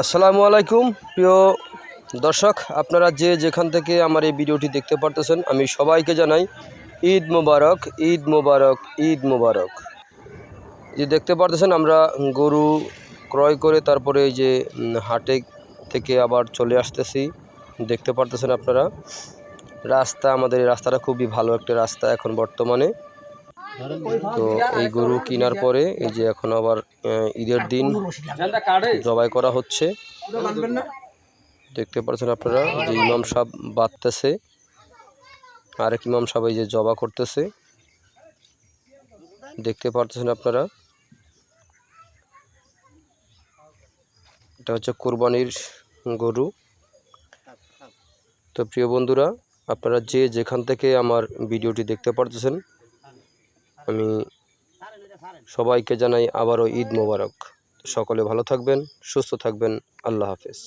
আসসালামু আলাইকুম, প্রিয় দর্শক, আপনারা যে যেখান থেকে আমার এই ভিডিওটি দেখতে পারতেছেন, আমি সবাইকে জানাই ঈদ মোবারক ঈদ মোবারক ঈদ মোবারক। যে দেখতে পারতেছেন, আমরা গরু ক্রয় করে তারপরে এই যে হাটে থেকে আবার চলে আসতেছি। দেখতে পারতেছেন আপনারা, রাস্তা, আমাদের রাস্তাটা খুবই ভালো একটা রাস্তা এখন বর্তমানে। তো এই গরু কেনার পরে এই যে এখন আবার ঈদের দিন জবাই করা হচ্ছে। দেখতে পাচ্ছেন আপনারা যে ইমাম সাহেব বাঁধতেছে। আরেক ইমাম সাহেব এই যে জবা করতেছে। দেখতে পারতেছেন আপনারা? এটা হচ্ছে কোরবানির গরু। তো প্রিয় বন্ধুরা, আপনারা যে যেখান থেকে আমার ভিডিওটি দেখতে পারতেছেন আমি সবাইকে জানাই আবারও ঈদ মোবারক। সকলে ভালো থাকবেন সুস্থ থাকবেন। আল্লাহ হাফেজ।